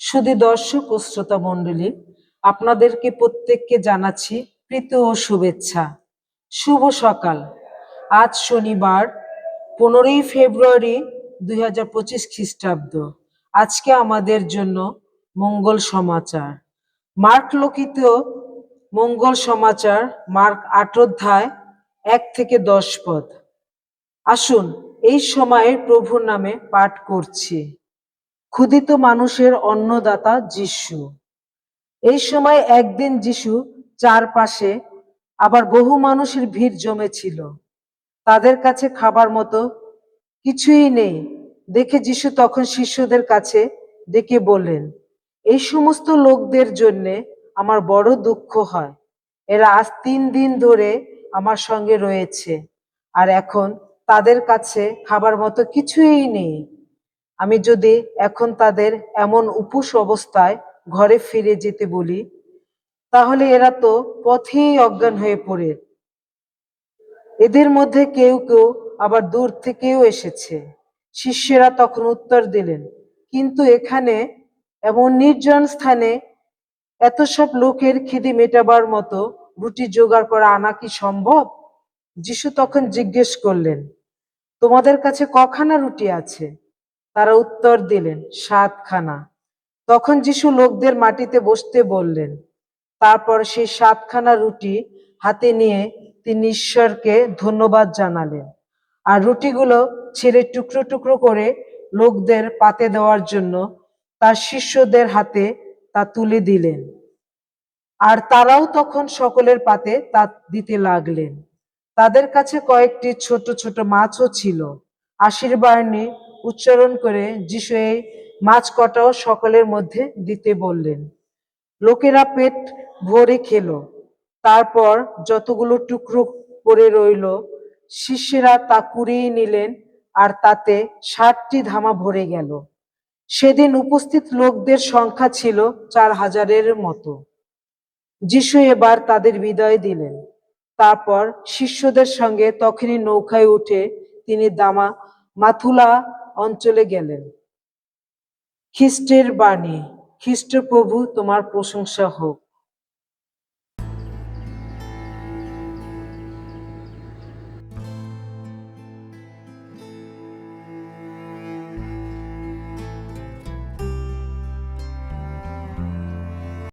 শুধু দর্শক ও শ্রোতা মণ্ডলী, আপনাদেরকে প্রত্যেককে জানাচ্ছি প্রীতি ও শুভেচ্ছা। শুভ সকাল। আজ শনিবার, পনেরোই ফেব্রুয়ারি দুই হাজার পঁচিশ খ্রিস্টাব্দ। আজকে আমাদের জন্য মঙ্গল সমাচার। মার্ক লোকিত মঙ্গল সমাচার, মার্ক আট অধ্যায় এক থেকে দশ পদ। আসুন এই সময়ে প্রভুর নামে পাঠ করছি। ক্ষুদিত মানুষের অন্নদাতা যিশু। এই সময় একদিন যিশু চারপাশে আবার বহু মানুষের ভিড় জমেছিল। তাদের কাছে খাবার মতো কিছুই নেই। দেখে যিশু তখন শিষ্যদের কাছে ডেকে বললেন, এই সমস্ত লোকদের জন্যে আমার বড় দুঃখ হয়। এরা আজ তিন দিন ধরে আমার সঙ্গে রয়েছে, আর এখন তাদের কাছে খাবার মতো কিছুই নেই। আমি যদি এখন তাদের এমন উপুস অবস্থায় ঘরে ফিরে যেতে বলি, তাহলে এরা তো পথেই অজ্ঞান হয়ে পড়ে। এদের মধ্যে কেউ কেউ আবার দূর থেকেও এসেছে। শিষ্যেরা তখন উত্তর দিলেন, কিন্তু এখানে এমন নির্জন স্থানে এত সব লোকের খিদে মেটাবার মতো রুটি জোগাড় করা আনা কি সম্ভব? যিশু তখন জিজ্ঞেস করলেন, তোমাদের কাছে কখানা রুটি আছে? তারা উত্তর দিলেন, সাতখানা। তখন যিশু লোকদের মাটিতে বসতে বললেন, তারপর সেই সাতখানা রুটি হাতে নিয়ে তিনি ঈশ্বরকে ধন্যবাদ জানালেন। আর রুটিগুলো ছেড়ে টুকরো টুকরো করে লোকদের পাতে দেওয়ার জন্য তার শিষ্যদের হাতে তা তুলে দিলেন। আর তারাও তখন সকলের পাতে তা দিতে লাগলেন। তাদের কাছে কয়েকটি ছোট ছোট মাছও ছিল, আশীর্বাণী উচ্চারণ করে যিশু এই মাছ কটাও সকলের মধ্যে দিতে বললেন। লোকেরা পেট ভরে খেলো। তারপর যতগুলো টুকরো পড়ে রইল, শিষ্যেরা তা কুড়িয়ে নিলেন আর তাতে ষাটটি ধামা ভরে গেল। সেদিন উপস্থিত লোকদের সংখ্যা ছিল চার হাজারের মতো। যিশু এবার তাদের বিদায় দিলেন। তারপর শিষ্যদের সঙ্গে তখনই নৌকায় উঠে তিনি দামা মাথুলা অঞ্চলে গেলেন। খ্রিস্টের বাণী খ্রিস্ট প্রভু তোমার প্রশংসা হোক।